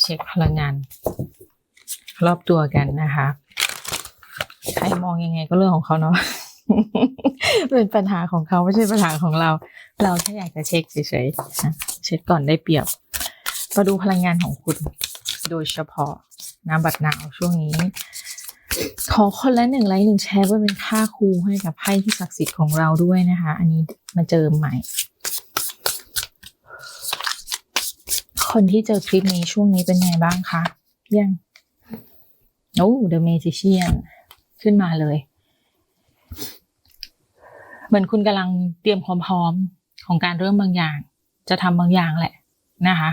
เช็คพลังงาน รอบตัวกันนะคะ ใครมองยังไงก็เรื่องของเขาเนาะเป็นปัญหาของเขาไม่ใช่ปัญหาของเรา เราแค่อยากจะเช็คเฉยๆเช็คก่อนได้เปรียบมาดูพลังงานของคุณ โดยเฉพาะน้ำบัดหนาวช่วงนี้ ขอคนละหนึ่งไลค์หนึ่งแชร์เพื่อเป็นค่าครูให้กับไพ่ที่ศักดิ์สิทธิ์ของเราด้วยนะคะ อันนี้มาเจอใหม่ คนที่เจอคลิปนี้ช่วงนี้เป็นไงบ้างคะยังโอ้ The Magician ขึ้นมาเลย เหมือนคุณกำลังเตรียมความพร้อมของการเริ่มบางอย่าง จะทำบางอย่างแหละนะคะ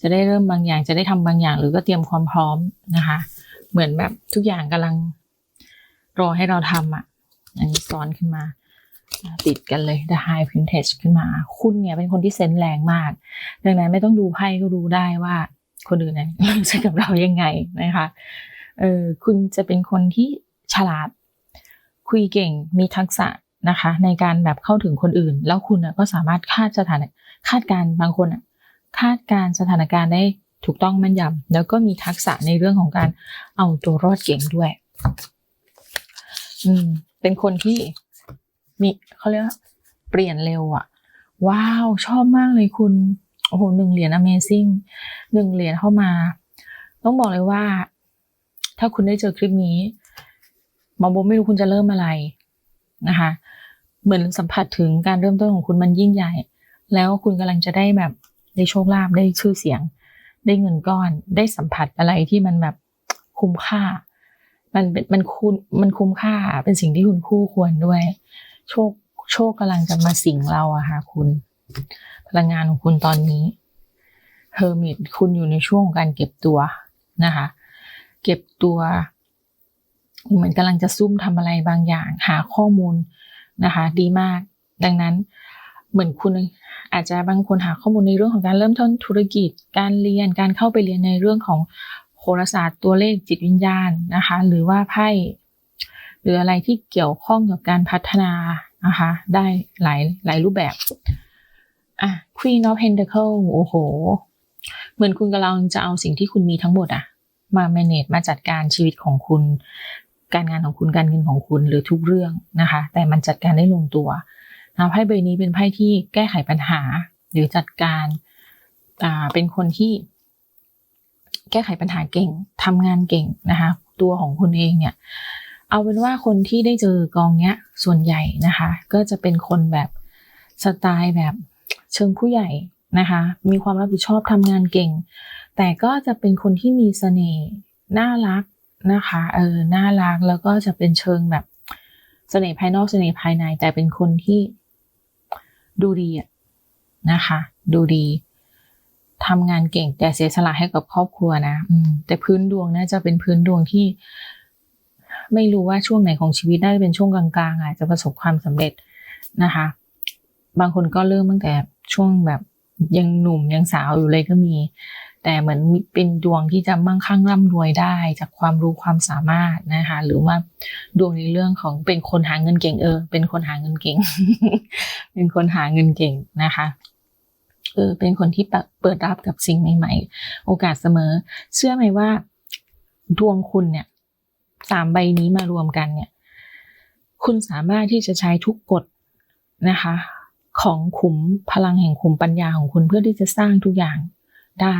จะได้เริ่มบางอย่าง จะได้ทำบางอย่าง หรือก็เตรียมความพร้อมนะคะ เหมือนแบบทุกอย่างกำลังรอให้เราทำอะ อันนี้ซ้อนขึ้นมา ติดกันเลย The High Vintage ขึ้นมา คุณเนี่ยเป็นคนที่เซนแรงมาก ดังนั้นไม่ต้องดูไพ่ก็รู้ได้ว่า คนอื่นนี่ยรู้สึกกับเรายังไงนะคะเออคุณจะเป็นคนที่ฉลาด คุยเก่งมีทักษะนะคะ ในการแบบเข้าถึงคนอื่น แล้วคุณน่ะก็สามารถคาดสถานคาดการ์บางคนอะคาดการสถานการณ์ได้ถูกต้องแม่นยำแล้วก็มีทักษะในเรื่องของการเอาตัวรอดเก่งด้วย อืมเป็นคนที่ มีเขาเรียกว่าเปลี่ยนเร็วอะว้าว ชอบมากเลยคุณ โอ้โหหนึ่งเหรียญ Amazing หนึ่งเหรียญเข้ามา ต้องบอกเลยว่า ถ้าคุณได้เจอคลิปนี้หมอโบไม่รู้คุณจะเริ่มอะไรนะคะ เหมือนสัมผัสถึงการเริ่มต้นของคุณมันยิ่งใหญ่ แล้วคุณกำลังจะได้แบบได้โชคลาภได้ชื่อเสียง ได้เงินก้อน ได้สัมผัสอะไรที่มันแบบคุ้มค่า มันเป็นมันคุณมันคุ้มค่าเป็นสิ่งที่คุณคู่ควรด้วย โชคโชคกำลังจะมาสิงเราอะค่ะคุณ พลังงานของคุณตอนนี้เฮอร์มิตคุณอยู่ในช่วงของการเก็บตัวนะคะ เก็บตัว เหมือนกำลังจะซุ่มทำอะไรบางอย่าง หาข้อมูลนะคะ ดีมาก ดังนั้นเหมือนคุณอาจจะบางคนหาข้อมูลในเรื่องของการเริ่มต้นธุรกิจ การเรียนการเข้าไปเรียนในเรื่องของโหราศาสตร์ตัวเลขจิตวิญญาณนะคะ หรือว่าไพ่ หรืออะไรที่เกี่ยวข้องกับการพัฒนานะคะได้หลายหลายรูปแบบอะ Queen of Pentacle โอ้โห เหมือนคุณกำลังจะเอาสิ่งที่คุณมีทั้งหมดอะมา manage มาจัดการชีวิตของคุณ การงานของคุณการเงินของคุณหรือทุกเรื่องนะคะ แต่มันจัดการได้ลงตัวนะไพ่ใบนี้เป็นไพ่ที่แก้ไขปัญหา หรือจัดการอ่าเป็นคนที่ แก้ไขปัญหาเก่งทำงานเก่งนะคะ ตัวของคุณเองเนี่ย เอาเป็นว่าคนที่ได้เจอกองเนี้ยส่วนใหญ่นะคะ ก็จะเป็นคนแบบสไตล์แบบเชิงผู้ใหญ่นะคะ มีความรับผิดชอบทำงานเก่ง แต่ก็จะเป็นคนที่มีเสน่ห์น่ารักนะคะเออน่ารักแล้วก็จะเป็นเชิงแบบเสน่ห์ภายนอกเสน่ห์ภายใน แต่เป็นคนที่ดูดีอะนะคะ ดูดีทำงานเก่งแต่เสียสละให้กับครอบครัวนะแต่พื้นดวงน่าจะเป็นพื้นดวงที่ ไม่รู้ว่าช่วงไหนของชีวิตน่าจะเป็นช่วงกลางๆอาจจะประสบความสำเร็จนะคะ บางคนก็เริ่มตั้งแต่ช่วงแบบยังหนุ่มยังสาวอยู่เลยก็มี แต่เหมือนเป็นดวงที่จะมั่งคั่งร่ำรวยได้จากความรู้ความสามารถนะคะ หรือว่าดวงในเรื่องของเป็นคนหาเงินเก่งเออ เป็นคนหาเงินเก่ง เป็นคนหาเงินเก่งนะคะเออเป็นคนที่เปิดรับกับสิ่งใหม่ ๆ โอกาสเสมอ เชื่อไหมว่า ดวงคุณเนี่ย สามใบนี้มารวมกันเนี่ย คุณสามารถที่จะใช้ทุกกฎนะคะ ของขุมพลังแห่งขุมปัญญาของคุณเพื่อที่จะสร้างทุกอย่างได้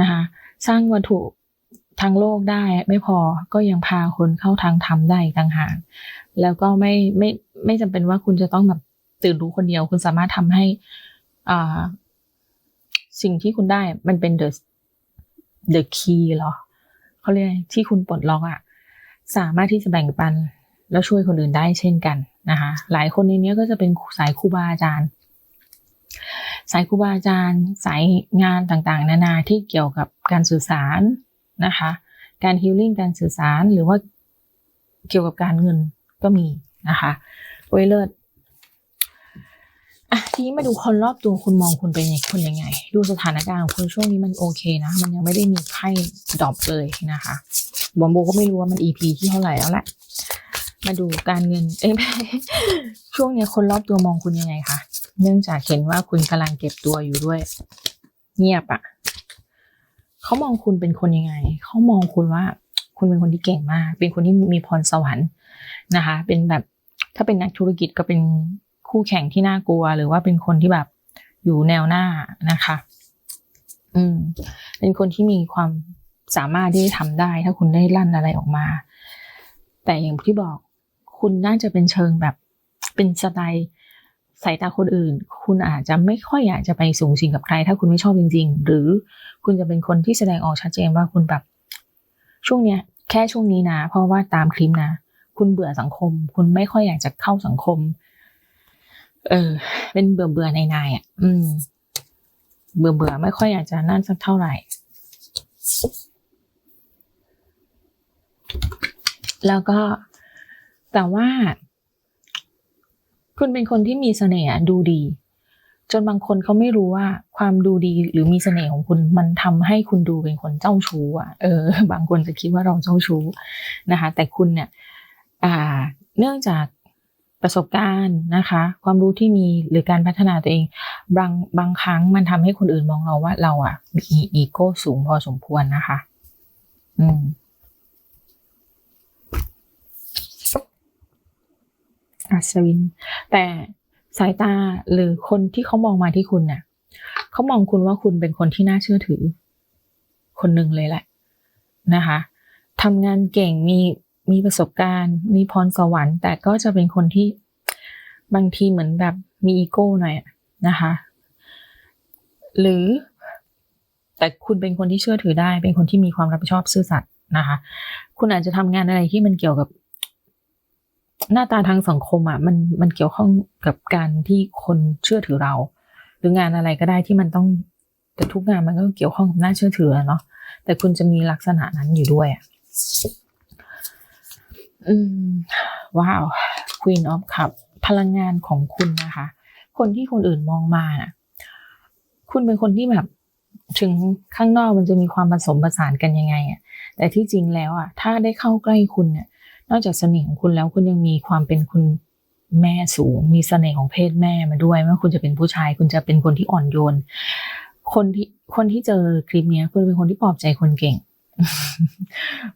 นะคะ สร้างวัตถุทางโลกได้ไม่พอก็ยังพาคนเข้าทางธรรมได้ต่างหากแล้วก็ไม่ไม่ไม่จำเป็นว่าคุณจะต้องแบบตื่นรู้คนเดียว คุณสามารถทำให้อ่าสิ่งที่คุณได้มันเป็น the the key เหรอเขาเรียกที่คุณปลดล็อกอะ สามารถที่จะแบ่งปันแล้วช่วยคนอื่นได้เช่นกันนะคะ หลายคนในนี้ก็จะเป็นสายครูบาอาจารย์ สายครูบาอาจารย์ สายงานต่างๆ นานาที่เกี่ยวกับการสื่อสารนะคะ การฮิลลิ่งการสื่อสารหรือว่าเกี่ยวกับการเงินก็มีนะคะโอ้ยเลิศอะทีนี้มาดูคนรอบตัวคุณมองคุณเป็นคนยังไง ดูสถานการณ์ของคุณช่วงนี้มันโอเคนะ มันยังไม่ได้มีไพ่ดรอปเลยนะคะ บอมโบก็ไม่รู้ว่ามัน EP ที่เท่าไหร่แล้วแหละ มาดูการเงิน เอ้ยช่วงเนี้ยคนรอบตัวมองคุณยังไงคะ เนื่องจากเห็นว่าคุณกำลังเก็บตัวอยู่ด้วย เงียบอะเขามองคุณเป็นคนยังไง เขามองคุณว่า คุณเป็นคนที่เก่งมาก เป็นคนที่มีพรสวรรค์นะคะ เป็นแบบถ้าเป็นนักธุรกิจก็เป็นคู่แข่งที่น่ากลัว หรือว่าเป็นคนที่แบบอยู่แนวหน้านะคะ อืม เป็นคนที่มีความ สามารถที่จะทำได้ถ้าคุณได้ลั่นอะไรออกมา แต่อย่างที่บอกคุณน่าจะเป็นเชิงแบบเป็นสไตล์สายตาคนอื่น คุณอาจจะไม่ค่อยอยากจะไปสูงสิงกับใคร ถ้าคุณไม่ชอบจริง ๆ หรือคุณจะเป็นคนที่แสดงออกชัดเจนว่าคุณแบบ ช่วงเนี้ย แค่ช่วงนี้นะ เพราะว่าตามคลิปนะ คุณเบื่อสังคม คุณไม่ค่อยอยากจะเข้าสังคม เออ เป็นเบื่อเบื่อในในๆอะ อืม เบื่อเบื่อไม่ค่อยอยากจะนั่นสักเท่าไหร่ แล้วก็แต่ว่า คุณเป็นคนที่มีเสน่ห์ดูดี จนบางคนเขาไม่รู้ว่า ความดูดีหรือมีเสน่ห์ของคุณมันทำให้คุณดูเป็นคนเจ้าชู้อะเออ บางคนจะคิดว่าเราเจ้าชู้นะคะ แต่คุณเนี่ย อ่า เนื่องจากประสบการณ์นะคะ ความรู้ที่มีหรือการพัฒนาตัวเอง บางบางครั้งมันทำให้คนอื่นมองเราว่าเราอะมีอีโก้สูงพอสมควรนะคะ อืม อัศวิน แต่สายตาหรือคนที่เขามองมาที่คุณเนี่ยเขามองคุณว่าคุณเป็นคนที่น่าเชื่อถือ คนหนึ่งเลยแหละนะคะทำงานเก่งมีมีประสบการณ์ มีพรสวรรค์ แต่ก็จะเป็นคนที่บางทีเหมือนแบบมีอีโก้หน่อยนะคะ หรือ แต่คุณเป็นคนที่เชื่อถือได้ เป็นคนที่มีความรับผิดชอบซื่อสัตย์นะคะ คุณอาจจะทำงานอะไรที่มันเกี่ยวกับ หน้าตาทางสังคมอะมันมันเกี่ยวข้องกับการที่คนเชื่อถือเรา หรืองานอะไรก็ได้ที่มันต้องแต่ทุกงานมันก็เกี่ยวข้องกับหน่าเชื่อถือเนาะแต่คุณจะมีลักษณะนั้นอยู่ด้วยอะอืมว้าว Queen of Cup พลังงานของคุณนะคะ คนที่คนอื่นมองมาน่ะคุณเป็นคนที่แบบ ถึงข้างนอกมันจะมีความผสมผสานกันยังไงอะแต่ที่จริงแล้วอะถ้าได้เข้าใกล้คุณเนี่ย นอกจากเสน่ห์ของคุณแล้วคุณยังมีความเป็นคุณแม่สูง มีเสน่ห์ของเพศแม่มาด้วยไม่ว่าคุณจะเป็นผู้ชาย คุณจะเป็นคนที่อ่อนโยน คนที่คนที่เจอคลิปนี้คุณเป็นคนที่ปลอบใจคนเก่ง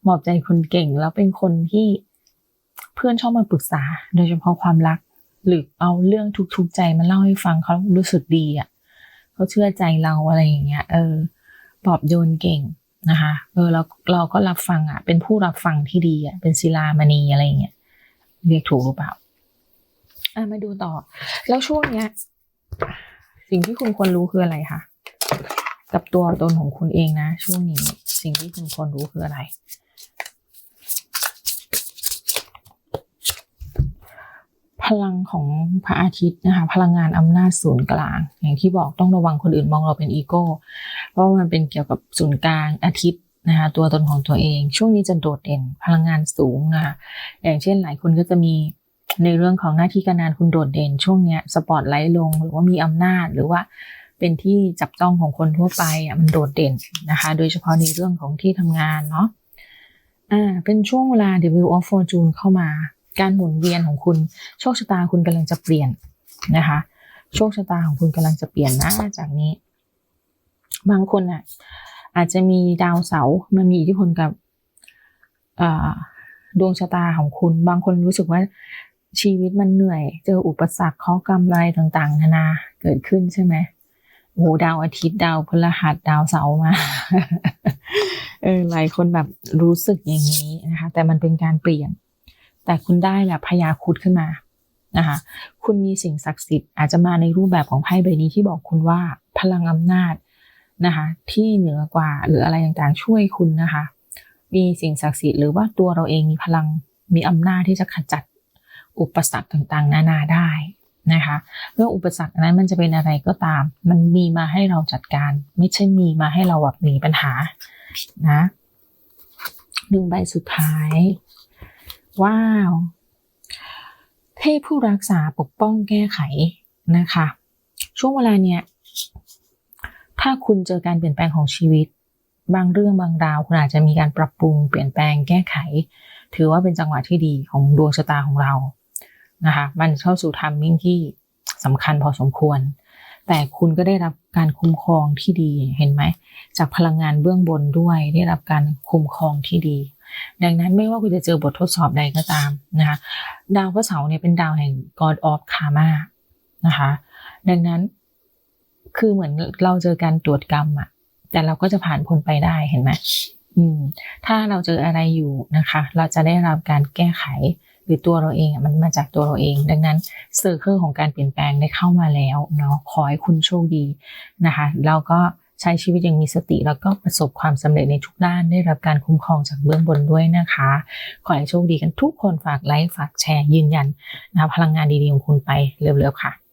ปลอบใจคนเก่ง แล้วเป็นคนที่เพื่อนชอบมาปรึกษา โดยเฉพาะความรัก หรือเอาเรื่องทุกๆใจมาเล่าให้ฟังเขารู้สึกดีอะเขาเชื่อใจเราอะไรอย่างเงี้ย เออปลอบโยนเก่ง นะคะเออเราเราก็รับฟังอะ เป็นผู้รับฟังที่ดีอะเป็นศิลามณีอะไรเงี้ยเรียกถูกหรือเปล่าอะมาดูต่อ แล้วช่วงเนี้ย สิ่งที่คุณควรรู้คืออะไรคะกับตัวตนของคุณเองนะ ช่วงนี้ สิ่งที่คุณควรรู้คืออะไร พลังของพระอาทิตย์นะคะ พลังงานอำนาจศูนย์กลาง อย่างที่บอกต้องระวังคนอื่นมองเราเป็นอีโก้ เพราะว่ามันเป็นเกี่ยวกับศูนย์กลางอาทิตย์นะคะตัวตนของตัวเอง ช่วงนี้จะโดดเด่นพลังงานสูงนะคะอย่างเช่นหลายคนก็จะมีในเรื่องของหน้าที่การงานคุณโดดเด่น ช่วงเนี้ยสปอตไลท์ลงหรือว่ามีอำนาจหรือว่าเป็นที่จับจ้องของคนทั่วไปอะมันโดดเด่นนะคะ โดยเฉพาะในเรื่องของที่ทำงานเนาะอ่าเป็นช่วงเวลา The Wheel of Fortune เข้ามา การหมุนเวียนของคุณโชคชะตาคุณกำลังจะเปลี่ยนนะคะโชคชะตาของคุณกำลังจะเปลี่ยนนะจากนี้ บางคนอะ อาจจะมีดาวเสาร์มันมีอิทธิพลกับดวงชะตาของคุณ บางคนรู้สึกว่าชีวิตมันเหนื่อย เจออุปสรรคข้อกำไรต่างๆ นานาเกิดขึ้นใช่ไหมโอ้โหดาวอาทิตย์ดาวพฤหัสดาวเสาร์มาเออหลายคนแบบรู้สึกอย่างนี้นะคะ แต่มันเป็นการเปลี่ยน แต่คุณได้แบบพยาคุดขึ้นมานะคะ คุณมีสิ่งศักดิ์สิทธิ์อาจจะมาในรูปแบบของไพ่ใบนี้ที่บอกคุณว่าพลังอำนาจ นะคะ ที่เหนือกว่าหรืออะไรต่างๆ ช่วยคุณนะคะ มีสิ่งศักดิ์สิทธิ์หรือว่าตัวเราเองมีพลังมีอำนาจที่จะขจัดอุปสรรคต่างๆ นานาได้นะคะเรื่องอุปสรรคนั้นมันจะเป็นอะไรก็ตาม มันมีมาให้เราจัดการ ไม่ใช่มีมาให้เราแบบหนีปัญหานะหนึ่งใบสุดท้าย ว้าว เทพผู้รักษาปกป้องแก้ไขนะคะ ช่วงเวลาเนี้ย ถ้าคุณเจอการเปลี่ยนแปลงของชีวิต บางเรื่องบางราวคุณอาจจะมีการปรับปรุงเปลี่ยนแปลงแก้ไข ถือว่าเป็นจังหวะที่ดีของดวงชะตาของเรานะคะมันเข้าสู่ทัมมิ่งที่สำคัญพอสมควร แต่คุณก็ได้รับการคุ้มครองที่ดีเห็นไหม จากพลังงานเบื้องบนด้วยได้รับการคุ้มครองที่ดี ดังนั้นไม่ว่าคุณจะเจอบททดสอบใดก็ตามนะคะดาวพระเสาร์เนี่ยเป็นดาวแห่ง God of Karma นะคะดังนั้น คือเหมือนเราเจอการตรวจกรรมอะแต่เราก็จะผ่านพ้นไปได้เห็นไหมอืม ถ้าเราเจออะไรอยู่นะคะ เราจะได้รับการแก้ไขหรือตัวเราเองอะมันมาจากตัวเราเอง ดังนั้นเซอร์เคิลของการเปลี่ยนแปลงได้เข้ามาแล้วเนาะขอให้คุณโชคดีนะคะแล้วก็ใช้ชีวิตอย่างมีสติ แล้วก็ประสบความสำเร็จในทุกด้านได้รับการคุ้มครองจากเบื้องบนด้วยนะคะ ขอให้โชคดีกันทุกคนฝากไลค์ฝากแชร์ยืนยันนะคะพลังงานดีๆของคุณไปเร็วๆค่ะ